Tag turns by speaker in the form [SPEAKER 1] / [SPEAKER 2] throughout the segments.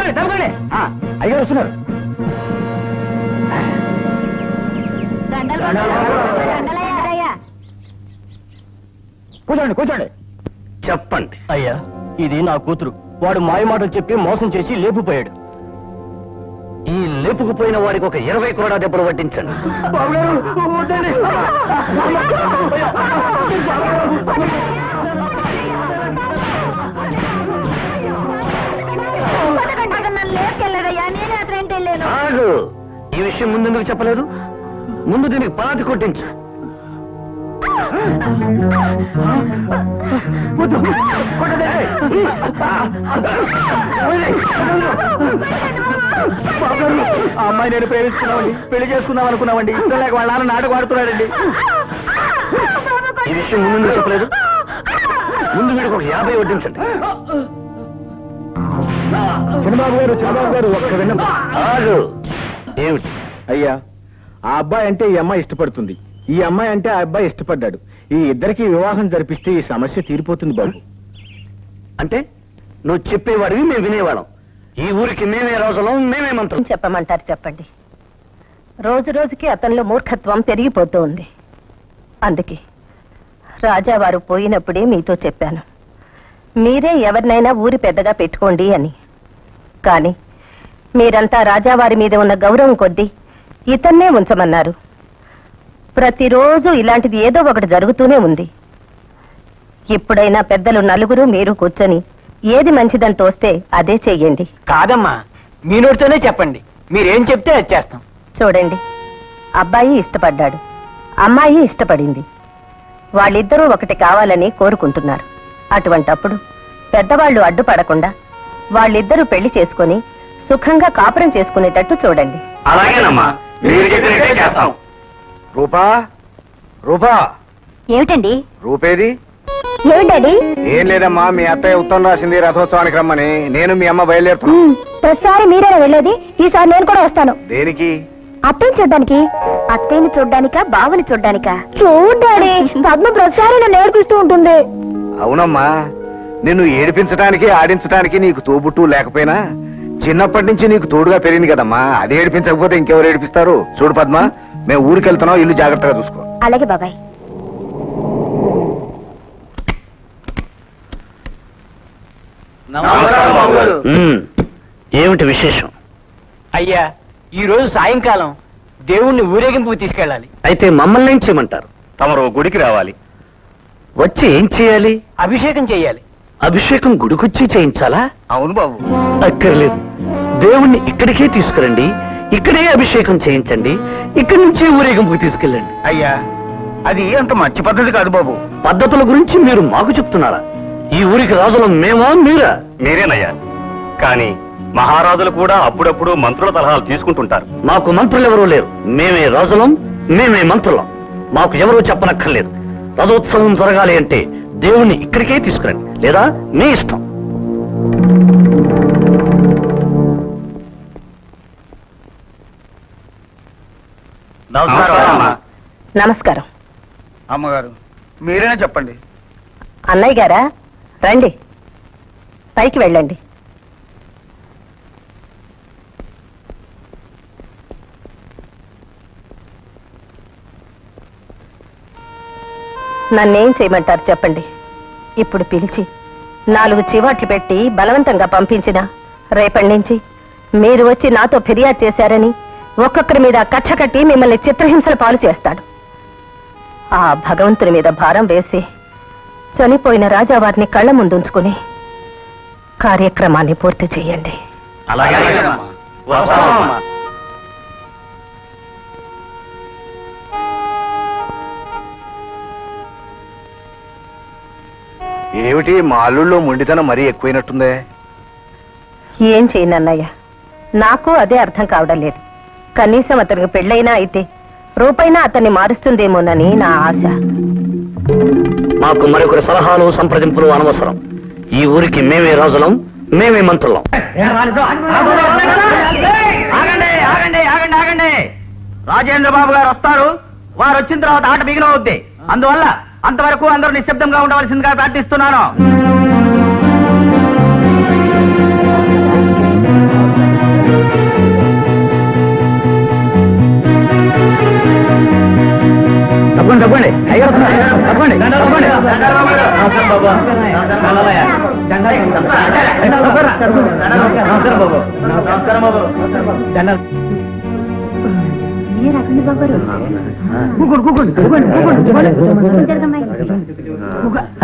[SPEAKER 1] అయ్యారు వస్తున్నారు. కూర్చోండి కూర్చోండి.
[SPEAKER 2] చెప్పండి.
[SPEAKER 1] అయ్యా ఇది నా కూతురు. వాడు మాయమాటలు చెప్పి మోసం చేసి లేపుపోయాడు
[SPEAKER 2] ఈ లేపుకుపోయిన వాడికి ఒక ఇరవై కూడా దెబ్బలు పట్టించండి. ఆగు విషయం ముందు ఎందుకు చెప్పలేదు? ముందు దీనికి పాతి కొట్టించు.
[SPEAKER 1] ఆ అమ్మాయి నేను ప్రేమిస్తున్నామండి. పెళ్ళి చేసుకుందాం అనుకున్నామండి. లేక వాళ్ళ నాన్న నాటకు ఆడుతున్నాడండి.
[SPEAKER 2] ఈ విషయం ముందు చెప్పలేదు? ముందు వీడికి ఒక యాభై వడ్డించండి.
[SPEAKER 1] చంద్రబాబు గారు చంద్రబాబు గారు ఒక్క విన్నం
[SPEAKER 2] ఆగు ఏమిటి?
[SPEAKER 1] అయ్యా ఆ అబ్బాయి అంటే ఈ అమ్మాయి ఇష్టపడుతుంది. ఈ అమ్మాయి అంటే ఆ అబ్బాయి ఇష్టపడ్డాడు. ఈ ఇద్దరికి వివాహం జరిపిస్తే ఈ సమస్య తీరిపోతుంది బాబు.
[SPEAKER 2] అంటే నువ్వు చెప్పేవాడివి మేము వినేవాళ్ళం. ఈ ఊరికి మేమే రోజులం మేమే మంత్రం
[SPEAKER 3] చెప్పమంటారు చెప్పండి. రోజు రోజుకి అతనిలో మూర్ఖత్వం పెరిగిపోతూ ఉంది. అందుకే రాజావారు పోయినప్పుడే మీతో చెప్పాను. మీరే ఎవరినైనా ఊరి పెద్దగా పెట్టుకోండి అని. కానీ మీరంతా రాజావారి మీద ఉన్న గౌరవం కొద్దీ ఇతన్నే ఉంచమన్నారు. ప్రతిరోజు ఇలాంటిది ఏదో ఒకటి జరుగుతూనే ఉంది. ఇప్పుడైనా పెద్దలు నలుగురు మీరు కూర్చొని ఏది మంచిదని తోస్తే అదే చెయ్యండి.
[SPEAKER 1] కాదమ్మా మీ నోటితోనే చెప్పండి. మీరేం చెప్తే అది చేస్తాం.
[SPEAKER 3] చూడండి అబ్బాయి ఇష్టపడ్డాడు అమ్మాయి ఇష్టపడింది. వాళ్ళిద్దరూ ఒకటి కావాలని కోరుకుంటున్నారు. అటువంటప్పుడు పెద్దవాళ్ళు అడ్డుపడకుండా వాళ్ళిద్దరూ పెళ్ళి చేసుకొని సుఖంగా కాపురం చేసుకునేటట్టు చూడండి.
[SPEAKER 2] అలాగేనమ్మా. మీరు చెప్పినట్టే చేస్తాం.
[SPEAKER 1] రూపా? రూపా?
[SPEAKER 3] ఏమిటండి?
[SPEAKER 1] రూపేది?
[SPEAKER 3] ఏమిటండి
[SPEAKER 1] ఏం లేదమ్మా మీ అత్తయ్య ఉత్తరం రాసింది రథోత్సవానికి రమ్మని. నేను మీ అమ్మ బయలుదేరుతున్నా.
[SPEAKER 3] ప్రతిసారి మీరేనా వెళ్ళేది? ఈసారి నేను కూడా వస్తాను.
[SPEAKER 1] దేనికి?
[SPEAKER 3] అత్తయ్య చూడ్డానికి. అత్తయ్యని చూడ్డానికా బావని చూడ్డానికా? చూడ్డాడి పద్మ ప్రతిసారి నన్ను ఏడిపిస్తూ ఉంటుంది.
[SPEAKER 1] అవునమ్మా నిన్ను ఏడిపించడానికి ఆడించడానికి నీకు తోబుట్టు లేకపోయినా చిన్నప్పటి నుంచి నీకు తోడుగా పెరిగింది కదమ్మా. అది ఏడిపించకపోతే ఇంకెవరు ఏడిపిస్తారు? చూడు పద్మ మేము ఊరికి వెళ్తున్నాం ఇల్లు జాగ్రత్తగా చూసుకో.
[SPEAKER 3] అలాగే బాబాయ్.
[SPEAKER 2] ఏమిటి విశేషం?
[SPEAKER 4] అయ్యా ఈ రోజు సాయంకాలం దేవుణ్ణి ఊరేగింపుకు తీసుకెళ్ళాలి.
[SPEAKER 2] అయితే మమ్మల్ని ఏం చేయమంటారు?
[SPEAKER 1] తమరు గుడికి రావాలి.
[SPEAKER 2] వచ్చి ఏం చేయాలి?
[SPEAKER 4] అభిషేకం చెయ్యాలి
[SPEAKER 2] అభిషేకం గుడికొచ్చి చేయించాలా?
[SPEAKER 1] అవును బాబు.
[SPEAKER 2] అక్కర్లేదు. దేవుణ్ణి ఇక్కడికే తీసుకురండి. ఇక్కడే అభిషేకం చేయించండి. ఇక్కడి నుంచి ఊరేగింపుకి తీసుకెళ్ళండి.
[SPEAKER 1] అయ్యా అది అంత మంచి పద్ధతి కాదు బాబు.
[SPEAKER 2] పద్ధతుల గురించి మీరు మాకు చెప్తున్నారా? ఈ ఊరికి రాజులం మేమా మీరా?
[SPEAKER 5] మీరేనయ్యా. కానీ మహారాజులు కూడా అప్పుడప్పుడు మంత్రుల సలహాలు తీసుకుంటుంటారు.
[SPEAKER 2] మాకు మంత్రులు ఎవరూ లేరు. మేమే రాజులం మేమే మంత్రులం. మాకు ఎవరూ చెప్పనక్కర్లేదు. రథోత్సవం జరగాలి అంటే దేవుణ్ణి ఇక్కడికే తీసుకురండి. లేదా మీ ఇష్టం.
[SPEAKER 3] నమస్కారం.
[SPEAKER 1] అమ్మగారు మీరేనా చెప్పండి.
[SPEAKER 3] అన్నయ్య గారా? రండి. పైకి వెళ్ళండి. నన్నేం చేయమంటారు చెప్పండి. ఇప్పుడు పిలిచి నాలుగు చివాట్లు పెట్టి బలవంతంగా పంపించిన రేపటి నుంచి మీరు వచ్చి నాతో ఫిర్యాదు చేశారని ఒక్కొక్కరి మీద కచ్చ కట్టి మిమ్మల్ని చిత్రహింసల పాలు చేస్తాడు. ఆ భగవంతుని మీద భారం వేసి చనిపోయిన రాజావారిని కళ్ళ ముందుంచుకుని కార్యక్రమాన్ని పూర్తి చేయండి.
[SPEAKER 1] ఏమిటి మా అల్లుళ్ళో మొండితనం మరీ ఎక్కువైనట్టుందే?
[SPEAKER 3] ఏం చేయను అన్నయ్య నాకు అదే అర్థం కావడం లేదు. కనీసం అతనికి పెళ్ళైనా అయితే రూపైనా అతన్ని మారుస్తుందేమోనని నా ఆశ.
[SPEAKER 2] మాకు మరొకరి సలహాలు సంప్రదింపులు అనవసరం. ఈ ఊరికి మేమే రాజులం మేమే మంత్రులం.
[SPEAKER 4] ఆగండి ఆగండి ఆగండి ఆగండి. రాజేంద్ర బాబు గారు వస్తారు. వారు వచ్చిన తర్వాత ఆట బిగినవుద్ది అందువల్ల అంతవరకు అందరూ నిశ్శబ్దంగా ఉండవలసిందిగా ప్రార్థిస్తున్నాను. తప్పండి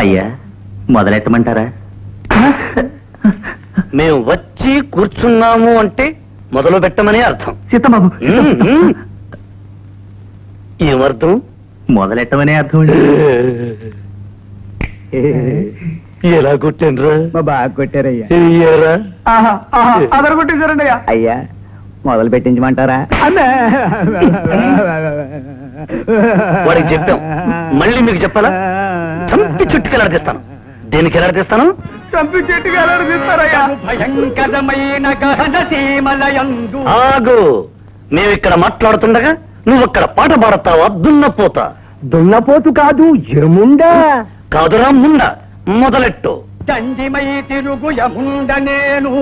[SPEAKER 4] అయ్యా మొదలెట్టమంటారా?
[SPEAKER 2] మేము వచ్చి కూర్చున్నాము అంటే మొదలు పెట్టమని అర్థం.
[SPEAKER 4] సీతబాబు.
[SPEAKER 2] ఏమర్థం?
[SPEAKER 4] మొదలెట్టమనే అర్థం
[SPEAKER 2] ఎలా కొట్టానురా?
[SPEAKER 4] బాగా కొట్టారయ్యా.
[SPEAKER 2] ఏరా?
[SPEAKER 4] అదరు కొట్టేశారండి అయ్యా మొదలు పెట్టించమంటారా
[SPEAKER 2] వాడికి చెప్పాం. మళ్ళీ మీకు చెప్పాలా? చంపి చుట్టుకి ఎలాడదీస్తాను దేనికి ఎలాడదీస్తాను
[SPEAKER 4] చంపి చెట్టుగా తీస్తారయ్యా? భయంకరమైన గహన సీమలయందు.
[SPEAKER 2] ఆగు. మేము ఇక్కడ మాట్లాడుతుండగా నువ్వు అక్కడ పాట పాడతావా దున్నపోతా.
[SPEAKER 4] దున్నపోతు కాదు ఎముండా
[SPEAKER 2] కాదురా ముండ. మొదలెట్టు.
[SPEAKER 4] దండిమై తిరుగు యముండ నేను.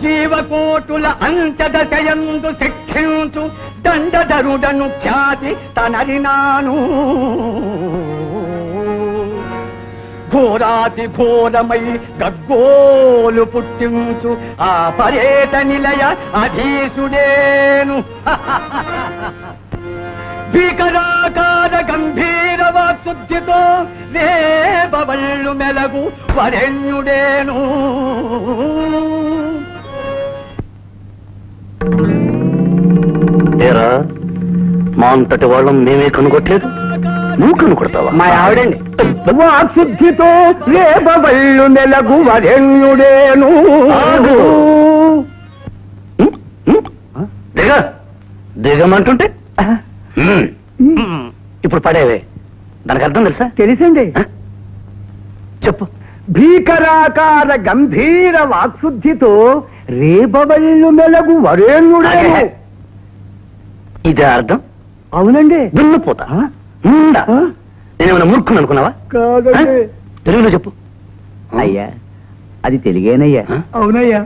[SPEAKER 4] జీవకోటుల అంచదశయందు శిక్షించు దండధరుడను ఖ్యాతి తనరినాను. ఘోరాతి ఘోరమై గగ్గోలు పుట్టించు ఆ పర్యట నిలయ అధీసుడేను. భీకరాకా వాక్శుద్ధితో వేబవళ్ళు మెలగు వరెణ్యుడేను
[SPEAKER 2] ఏరా మా అంతటి వాళ్ళం మేమే కనుగొట్టలేదు నువ్వు కనుకొడతావా
[SPEAKER 4] మా ఆవిడండి. వాక్శుద్ధితో వేబవళ్ళు మెలగు వరెణ్యుడేను.
[SPEAKER 2] దిగ దిగమంటుంటే. ఇప్పుడు పడేవే. దానికి అర్థం తెలుసా?
[SPEAKER 4] తెలిసండి
[SPEAKER 2] ఆ? చెప్పు.
[SPEAKER 4] భీకరాకార గంభీర వాక్శుద్ధితో రేబవళ్ళు మెలగు వరేణ్యుడేను.
[SPEAKER 2] ఆగే. ఇదే అర్థం?
[SPEAKER 4] అవునండి.
[SPEAKER 2] దున్నపోతా? నేనేమైనా మూర్ఖుని అనుకున్నావా? తెలుగులో చెప్పు.
[SPEAKER 4] అయ్యా అది తెలుగేనయ్యా? అవునయ్యా.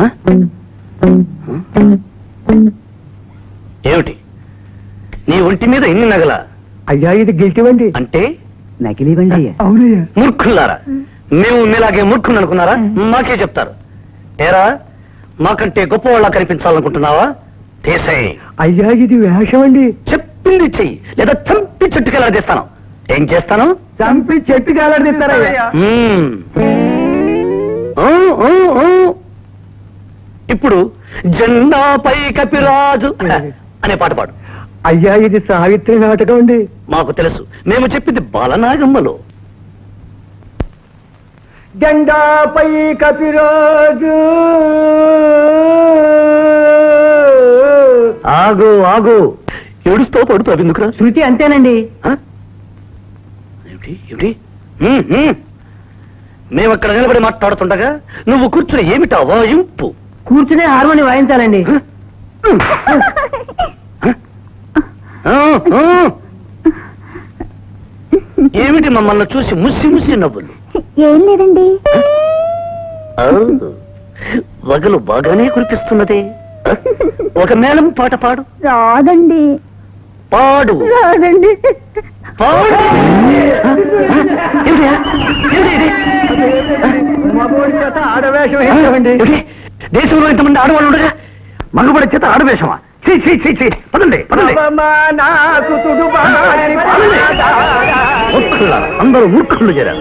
[SPEAKER 2] ఆ? ఏమిటి? నీ ఒంటి మీద ఎన్ని నగల?
[SPEAKER 4] అయ్యా ఇది గెలిటివండి
[SPEAKER 2] అంటే?
[SPEAKER 4] నకిలీవండి అయ్యా అవునయ్యా.
[SPEAKER 2] మూర్ఖులారా మేము మీలాగే మూర్ఖుని అనుకున్నారా? మాకే చెప్తారు. ఏరా మాకంటే గొప్పవాళ్ళ కనిపించాలనుకుంటున్నావా? తీసేయ్.
[SPEAKER 4] అయ్యా ఇది వేషం అండి.
[SPEAKER 2] చెప్పింది చెయ్యి లేదా చంపి చుట్టుకెలా చేస్తాను ఏం చేస్తాను?
[SPEAKER 4] చంపి చెట్టు
[SPEAKER 2] ఊ. ఇప్పుడు జెండాపై కపిరాజు అనే పాట పాడు.
[SPEAKER 4] అయ్యా ఇది సావిత్రి నాటకం అండి.
[SPEAKER 2] మాకు తెలుసు. మేము చెప్పింది బాలనాగమ్మలో.
[SPEAKER 4] జెండాపై కపిరాజు.
[SPEAKER 2] ఆగు ఆగు. ఏడుస్తూ పడుతావు ఎందుకురా
[SPEAKER 4] శృతి అంతేనండి.
[SPEAKER 2] ఆ? ఏమిటి ఏమిటి? మ్మ్, అక్కడ నిలబడి మాట్లాడుతుండగా నువ్వు కూర్చుని ఏమిటా వాయింపు?
[SPEAKER 4] కూర్చునే హార్మోని వాయించాలండి.
[SPEAKER 2] ఏమిటి మమ్మల్ని చూసి ముసి ముసి నవ్వులు?
[SPEAKER 6] ఏం లేదండి.
[SPEAKER 2] వగలు బాగానే కురిపిస్తున్నదే. ఒక మేళం పాట పాడు.
[SPEAKER 6] రాదండి.
[SPEAKER 2] పాడు.
[SPEAKER 6] రాదండి.
[SPEAKER 2] పాడు? దేశంలో ఇంతమంది ఆడవాళ్ళు ఉండగా మగబడి చేత ఆడవేషమా? చీ చీ చీ చీ పదండి పదండి. అందరూ మూర్ఖులు చేరారు.